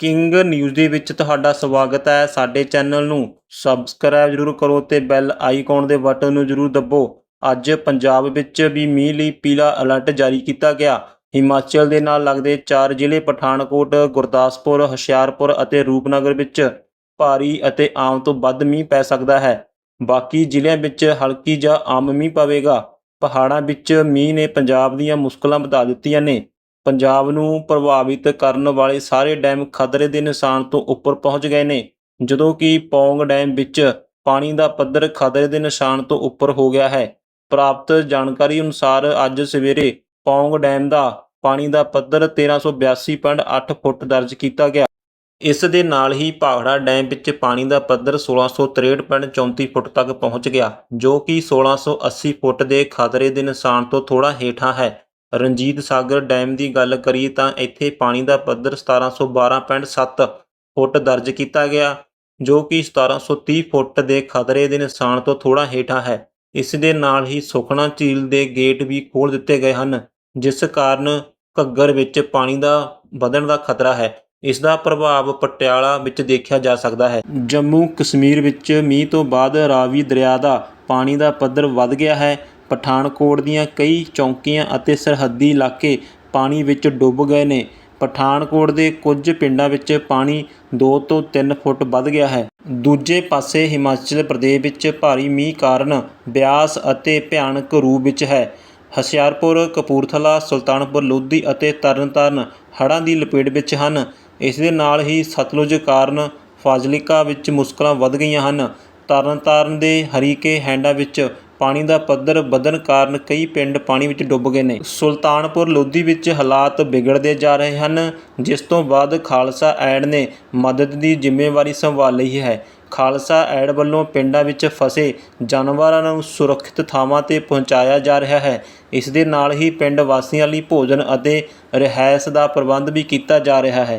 King news ਦੇ ਵਿੱਚ ਤੁਹਾਡਾ ਸਵਾਗਤ ਹੈ ਸਾਡੇ ਚੈਨਲ ਨੂੰ। ਸਬਸਕ੍ਰਾਈਬ ਜਰੂਰ ਕਰੋ ਤੇ ਬੈਲ ਆਈਕਨ ਦੇ ਬਟਨ ਨੂੰ ਜਰੂਰ ਦੱਬੋ। ਅੱਜ ਪੰਜਾਬ ਵਿੱਚ ਵੀ ਮੀਂਹ ਲਈ ਪੀਲਾ ਅਲਰਟ ਜਾਰੀ ਕੀਤਾ ਗਿਆ। ਹਿਮਾਚਲ ਦੇ ਨਾਲ ਲੱਗਦੇ ਚਾਰ ਜ਼ਿਲ੍ਹੇ ਪਠਾਨਕੋਟ, ਗੁਰਦਾਸਪੁਰ, ਹੁਸ਼ਿਆਰਪੁਰ ਅਤੇ ਰੂਪਨਗਰ ਵਿੱਚ ਭਾਰੀ ਅਤੇ ਆਮ ਤੋਂ ਵੱਧ ਮੀਂਹ ਪੈ ਸਕਦਾ ਹੈ। ਬਾਕੀ ਜ਼ਿਲ੍ਹਿਆਂ ਵਿੱਚ ਹਲਕੀ ਜਾਂ ਆਮ ਮੀਂਹ ਪਵੇਗਾ। ਪਹਾੜਾਂ ਵਿੱਚ ਮੀਂਹ ਨੇ ਪੰਜਾਬ ਦੀਆਂ ਮੁਸ਼ਕਲਾਂ ਵਧਾ ਦਿੱਤੀਆਂ ਨੇ। ਪੰਜਾਬ ਨੂੰ ਪ੍ਰਭਾਵਿਤ ਕਰਨ ਵਾਲੇ ਸਾਰੇ ਡੈਮ ਖਤਰੇ ਦੇ ਨਿਸ਼ਾਨ ਤੋਂ ਉੱਪਰ ਪਹੁੰਚ ਗਏ ਨੇ, ਜਦੋਂ ਕਿ ਪੌਂਗ ਡੈਮ ਵਿੱਚ ਪਾਣੀ ਦਾ ਪੱਧਰ ਖਤਰੇ ਦੇ ਨਿਸ਼ਾਨ ਤੋਂ ਉੱਪਰ ਹੋ ਗਿਆ ਹੈ। ਪ੍ਰਾਪਤ ਜਾਣਕਾਰੀ ਅਨੁਸਾਰ ਅੱਜ ਸਵੇਰੇ ਪੌਂਗ ਡੈਮ ਦਾ ਪਾਣੀ ਦਾ ਪੱਧਰ 1382.8 ਫੁੱਟ ਦਰਜ ਕੀਤਾ ਗਿਆ। ਇਸ ਦੇ ਨਾਲ ਹੀ ਭਾਖੜਾ ਡੈਮ ਵਿੱਚ ਪਾਣੀ ਦਾ ਪੱਧਰ 1663.34 ਫੁੱਟ ਤੱਕ ਪਹੁੰਚ ਗਿਆ, ਜੋ ਕਿ 1680 ਫੁੱਟ ਦੇ ਖਤਰੇ ਦੇ ਨਿਸ਼ਾਨ ਤੋਂ ਥੋੜਾ ਹੇਠਾਂ ਹੈ। ਰਣਜੀਤ ਸਾਗਰ ਡੈਮ ਦੀ ਗੱਲ ਕਰੀਏ ਤਾਂ ਇੱਥੇ ਪਾਣੀ ਦਾ ਪੱਧਰ 1712.7 ਫੁੱਟ ਦਰਜ ਕੀਤਾ ਗਿਆ, ਜੋ ਕਿ 1730 ਫੁੱਟ ਦੇ ਖਤਰੇ ਦੇ ਨਿਸ਼ਾਨ ਤੋਂ ਥੋੜਾ ਹੇਠਾਂ ਹੈ। ਇਸ ਦੇ ਨਾਲ ਹੀ ਸੁਖਣਾ ਝੀਲ ਦੇ ਗੇਟ ਵੀ ਖੋਲ੍ਹ ਦਿੱਤੇ ਗਏ ਹਨ, ਜਿਸ ਕਾਰਨ ਘੱਗਰ ਵਿੱਚ ਪਾਣੀ ਦਾ ਵਧਣ ਦਾ ਖਤਰਾ ਹੈ। ਇਸ ਦਾ ਪ੍ਰਭਾਵ ਪਟਿਆਲਾ ਵਿੱਚ ਦੇਖਿਆ ਜਾ ਸਕਦਾ ਹੈ। ਜੰਮੂ ਕਸ਼ਮੀਰ ਵਿੱਚ ਮੀਂਹ ਤੋਂ ਬਾਅਦ ਰਾਵੀ ਦਰਿਆ ਦਾ ਪਾਣੀ ਦਾ ਪੱਧਰ ਵੱਧ ਗਿਆ ਹੈ। ਪਠਾਨਕੋਟ ਦੀਆਂ ਕਈ ਚੌਂਕੀਆਂ ਅਤੇ ਸਰਹੱਦੀ ਇਲਾਕੇ ਪਾਣੀ ਵਿੱਚ ਡੁੱਬ ਗਏ ਨੇ। ਪਠਾਨਕੋਟ ਦੇ ਕੁਝ ਪਿੰਡਾਂ ਵਿੱਚ ਪਾਣੀ ਦੋ ਤੋਂ ਤਿੰਨ ਫੁੱਟ ਵੱਧ ਗਿਆ ਹੈ। ਦੂਜੇ ਪਾਸੇ ਹਿਮਾਚਲ ਪ੍ਰਦੇਸ਼ ਵਿੱਚ ਭਾਰੀ ਮੀਂਹ ਕਾਰਨ ਬਿਆਸ ਅਤੇ ਭਿਆਨਕ ਰੂਪ ਵਿੱਚ ਹੈ। ਹੁਸ਼ਿਆਰਪੁਰ, ਕਪੂਰਥਲਾ, ਸੁਲਤਾਨਪੁਰ, ਲੋਧੀ ਅਤੇ ਤਰਨਤਾਰਨ ਹੜ੍ਹਾਂ ਦੀ ਲਪੇਟ ਵਿੱਚ ਹਨ। ਇਸ ਦੇ ਨਾਲ ਹੀ ਸਤਲੁਜ ਕਾਰਨ ਫਾਜ਼ਿਲਕਾ ਵਿੱਚ ਮੁਸ਼ਕਲਾਂ ਵੱਧ ਗਈਆਂ ਹਨ। ਤਰਨਤਾਰਨ ਦੇ ਹਰੀਕੇ ਹੈਂਡਾਂ ਵਿੱਚ ਪਾਣੀ ਦਾ ਪੱਧਰ ਵਧਣ ਕਾਰਨ ਕਈ ਪਿੰਡ ਪਾਣੀ ਵਿੱਚ ਡੁੱਬ ਗਏ ਨੇ। ਸੁਲਤਾਨਪੁਰ ਲੋਧੀ ਵਿੱਚ ਹਾਲਾਤ ਵਿਗੜਦੇ ਜਾ ਰਹੇ ਹਨ, ਜਿਸ ਤੋਂ ਬਾਅਦ ਖਾਲਸਾ ਐਡ ਨੇ ਮਦਦ ਦੀ ਜ਼ਿੰਮੇਵਾਰੀ ਸੰਭਾਲ ਲਈ ਹੈ। ਖਾਲਸਾ ਐਡ ਵੱਲੋਂ ਪਿੰਡਾਂ ਵਿੱਚ ਫਸੇ ਜਾਨਵਰਾਂ ਨੂੰ ਸੁਰੱਖਿਅਤ ਥਾਵਾਂ ਤੇ ਪਹੁੰਚਾਇਆ ਜਾ ਰਿਹਾ ਹੈ। ਇਸ ਦੇ ਨਾਲ ਹੀ ਪਿੰਡ ਵਾਸੀਆਂ ਲਈ ਭੋਜਨ ਅਤੇ ਰਿਹਾਇਸ਼ ਦਾ ਪ੍ਰਬੰਧ ਵੀ ਕੀਤਾ ਜਾ ਰਿਹਾ ਹੈ।